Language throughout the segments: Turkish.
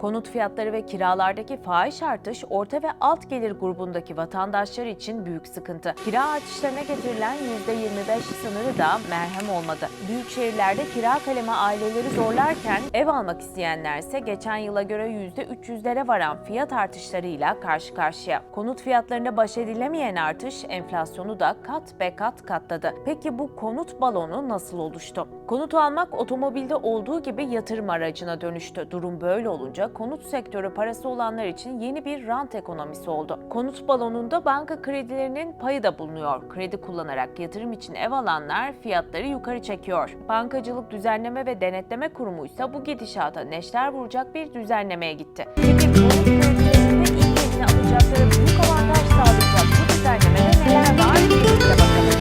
Konut fiyatları ve kiralardaki fahiş artış orta ve alt gelir grubundaki vatandaşlar için büyük sıkıntı. Kira artışlarına getirilen %25 sınırı da merhem olmadı. Büyük şehirlerde kira kaleme aileleri zorlarken ev almak isteyenlerse geçen yıla göre %300'lere varan fiyat artışlarıyla karşı karşıya. Konut fiyatlarında baş edilemeyen artış enflasyonu da kat be kat katladı. Peki bu konut balonu nasıl oluştu? Konut almak otomobilde olduğu gibi yatırım aracına dönüştü. Durum böyle olunca konut sektörü parası olanlar için yeni bir rant ekonomisi oldu. Konut balonunda banka kredilerinin payı da bulunuyor. Kredi kullanarak yatırım için ev alanlar fiyatları yukarı çekiyor. Bankacılık Düzenleme ve Denetleme Kurumu ise bu gidişata neşter vuracak bir düzenlemeye gitti. Peki konut kredilerinde ilk evini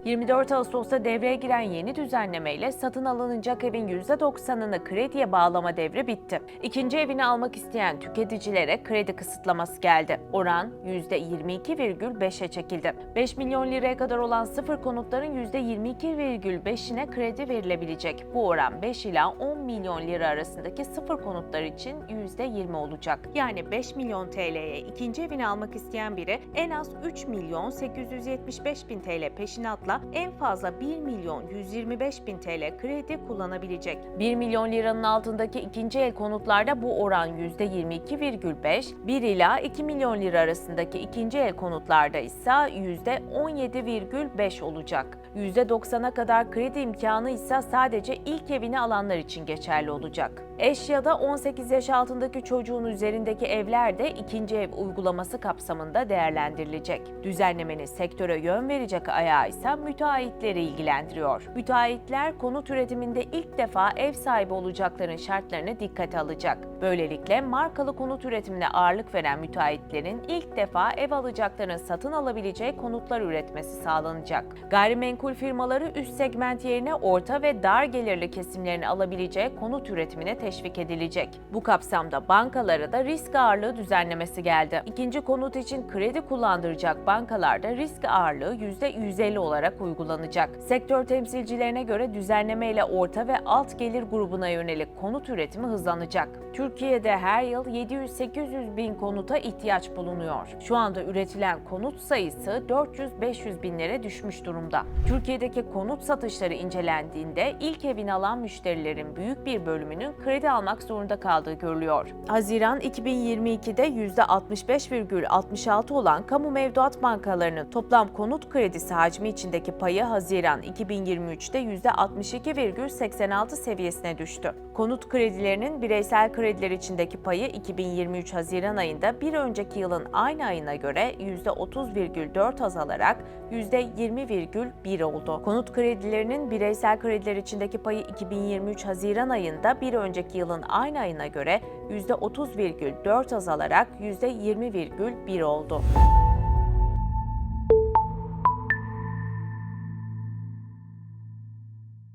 24 Ağustos'ta devreye giren yeni düzenlemeyle satın alınacak evin %90'ını krediye bağlama devri bitti. İkinci evini almak isteyen tüketicilere kredi kısıtlaması geldi. Oran %22,5'e çekildi. 5 milyon liraya kadar olan sıfır konutların %22,5'ine kredi verilebilecek. Bu oran 5 ila 10 milyon lira arasındaki sıfır konutlar için %20 olacak. Yani 5 milyon TL'ye ikinci evini almak isteyen biri en az 3 milyon 875 bin TL peşinatla en fazla 1 milyon 125 bin TL kredi kullanabilecek. 1 milyon liranın altındaki ikinci el konutlarda bu oran %22,5, 1 ila 2 milyon lira arasındaki ikinci el konutlarda ise %17,5 olacak. %90'a kadar kredi imkanı ise sadece ilk evini alanlar için geçerli olacak. Eş ya da 18 yaş altındaki çocuğun üzerindeki evler de ikinci ev uygulaması kapsamında değerlendirilecek. Düzenlemenin sektöre yön verecek ayağı ise müteahhitleri ilgilendiriyor. Müteahhitler konut üretiminde ilk defa ev sahibi olacakların şartlarını dikkate alacak. Böylelikle markalı konut üretimine ağırlık veren müteahhitlerin ilk defa ev alacakların satın alabileceği konutlar üretmesi sağlanacak. Gayrimenkul firmaları üst segment yerine orta ve dar gelirli kesimlerin alabileceği konut üretimine teşvik edilecek. Bu kapsamda bankalara da risk ağırlığı düzenlemesi geldi. İkinci konut için kredi kullandıracak bankalarda risk ağırlığı %150 olarak uygulanacak. Sektör temsilcilerine göre düzenleme ile orta ve alt gelir grubuna yönelik konut üretimi hızlanacak. Türkiye'de her yıl 700-800 bin konuta ihtiyaç bulunuyor. Şu anda üretilen konut sayısı 400-500 binlere düşmüş durumda. Türkiye'deki konut satışları incelendiğinde ilk evini alan müşterilerin büyük bir bölümünün kredi almak zorunda kaldığı görülüyor. Haziran 2022'de %65,66 olan kamu mevduat bankalarının toplam konut kredisi hacmi içindeki payı Haziran 2023'te %62,86 seviyesine düştü. Konut kredilerinin bireysel krediler içindeki payı 2023 Haziran ayında bir önceki yılın aynı ayına göre %30,4 azalarak %20,1 oldu. Konut kredilerinin bireysel krediler içindeki payı 2023 Haziran ayında bir önceki yılın aynı ayına göre %30,4 azalarak %20,1 oldu.